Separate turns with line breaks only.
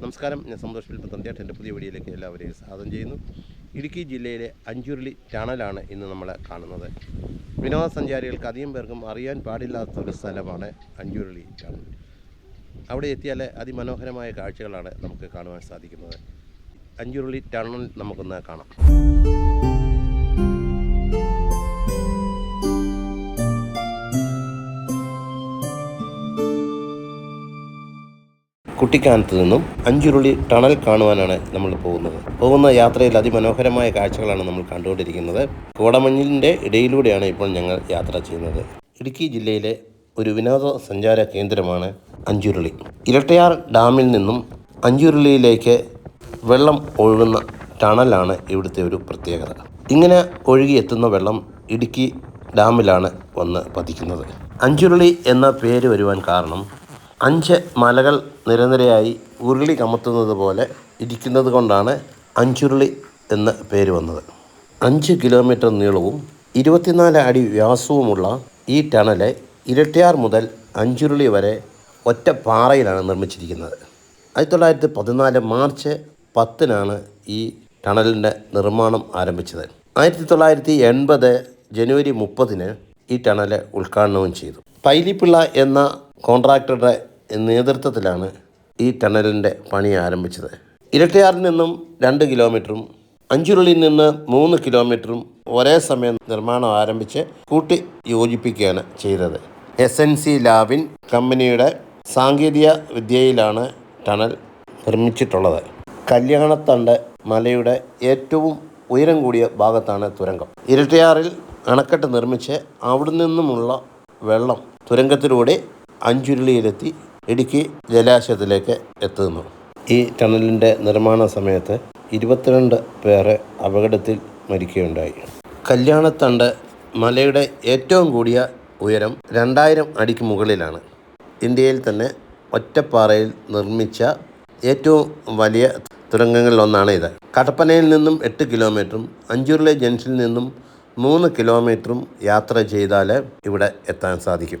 നമസ്കാരം. ഞാൻ സന്തോഷ് വിൽപ്പത്തന്തിയായിട്ട് എന്റെ പുതിയ വീഡിയോയിലേക്ക് എല്ലാവരെയും സ്വാഗതം ചെയ്യുന്നു. ഇടുക്കി ജില്ലയിലെ അഞ്ചുരുളി ടണലാണ് ഇന്ന് നമ്മൾ കാണുന്നത്. വിനോദസഞ്ചാരികൾക്ക് അധികം പേർക്കും അറിയാൻ പാടില്ലാത്ത ഒരു സ്ഥലമാണ് അഞ്ചുരുളി ടണൽ അവിടെ എത്തിയാൽ അതിമനോഹരമായ കാഴ്ചകളാണ് നമുക്ക് കാണുവാൻ സാധിക്കുന്നത്. അഞ്ചുരുളി ടണൽ നമുക്കൊന്ന് കാണാം. കുട്ടിക്കാനത്ത് നിന്നും അഞ്ചുരുളി ടണൽ കാണുവാനാണ് നമ്മൾ പോകുന്നത്. പോകുന്ന യാത്രയിൽ അതിമനോഹരമായ കാഴ്ചകളാണ് നമ്മൾ കണ്ടുകൊണ്ടിരിക്കുന്നത്. കോടമഞ്ഞിന്റെ ഇടയിലൂടെയാണ് ഇപ്പോൾ ഞങ്ങൾ യാത്ര ചെയ്യുന്നത്. ഇടുക്കി ജില്ലയിലെ ഒരു വിനോദസഞ്ചാര കേന്ദ്രമാണ് അഞ്ചുരുളി. ഇരട്ടയാർ ഡാമിൽ നിന്നും അഞ്ചുരുളിയിലേക്ക് വെള്ളം ഒഴുകുന്ന ടണലാണ് ഇവിടുത്തെ ഒരു പ്രത്യേകത. ഇങ്ങനെ ഒഴുകിയെത്തുന്ന വെള്ളം ഇടുക്കി ഡാമിലാണ് വന്ന് പതിക്കുന്നത്. അഞ്ചുരുളി എന്ന പേര് വരുവാൻ കാരണം അഞ്ച് മലകൾ നിരനിരയായി ഉരുളി കമത്തുന്നത് പോലെ ഇരിക്കുന്നത് കൊണ്ടാണ് അഞ്ചുരുളി എന്ന പേര് വന്നത്. അഞ്ച് കിലോമീറ്റർ നീളവും ഇരുപത്തിനാല് അടി വ്യാസവുമുള്ള ഈ ടണൽ ഇരട്ടിയാർ മുതൽ അഞ്ചുരുളി വരെ ഒറ്റ പാറയിലാണ് നിർമ്മിച്ചിരിക്കുന്നത്. ആയിരത്തി തൊള്ളായിരത്തി പതിനാല് മാർച്ച് പത്തിനാണ് ഈ ടണലിന്റെ നിർമ്മാണം ആരംഭിച്ചത്. ആയിരത്തി തൊള്ളായിരത്തി എൺപത് ജനുവരി മുപ്പതിന് ഈ ടണൽ ഉദ്ഘാടനവും ചെയ്തു. പൈലിപ്പിള്ള എന്ന കോൺട്രാക്ടറുടെ നേതൃത്വത്തിലാണ് ഈ ടണലിന്റെ പണി ആരംഭിച്ചത്. ഇരട്ടയാറിൽ നിന്നും രണ്ട് കിലോമീറ്ററും അഞ്ചുരുളിയിൽ നിന്ന് മൂന്ന് കിലോമീറ്ററും ഒരേ സമയം നിർമ്മാണം ആരംഭിച്ച് കൂട്ടി യോജിപ്പിക്കുകയാണ് ചെയ്തത്. എസ് എൻ സി ലാബിൻ കമ്പനിയുടെ സാങ്കേതിക വിദ്യയിലാണ് ടണൽ നിർമ്മിച്ചിട്ടുള്ളത്. കല്യാണത്തണ്ട് മലയുടെ ഏറ്റവും ഉയരം കൂടിയ ഭാഗത്താണ് തുരങ്കം. ഇരട്ടയാറിൽ അണക്കെട്ട് നിർമ്മിച്ച് അവിടെ നിന്നുമുള്ള വെള്ളം തുരങ്കത്തിലൂടെ അഞ്ചുരുളിയിലെത്തി ഇടുക്കി ജലാശയത്തിലേക്ക് എത്തുന്നു. ഈ ടണലിന്റെ നിർമ്മാണ സമയത്ത് ഇരുപത്തിരണ്ട് പേരെ അപകടത്തിൽ മരിക്കുകയുണ്ടായി. കല്യാണത്തണ്ട് മലയുടെ ഏറ്റവും കൂടിയ ഉയരം രണ്ടായിരം അടിക്ക് മുകളിലാണ്. ഇന്ത്യയിൽ തന്നെ ഒറ്റപ്പാറയിൽ നിർമ്മിച്ച ഏറ്റവും വലിയ തുരങ്കങ്ങളിലൊന്നാണ് ഇത്. കടപ്പനയിൽ നിന്നും എട്ട് കിലോമീറ്ററും അഞ്ചുരുളി ജംഗ്ഷനിൽ നിന്നും മൂന്ന് കിലോമീറ്ററും യാത്ര ചെയ്താൽ ഇവിടെ എത്താൻ സാധിക്കും.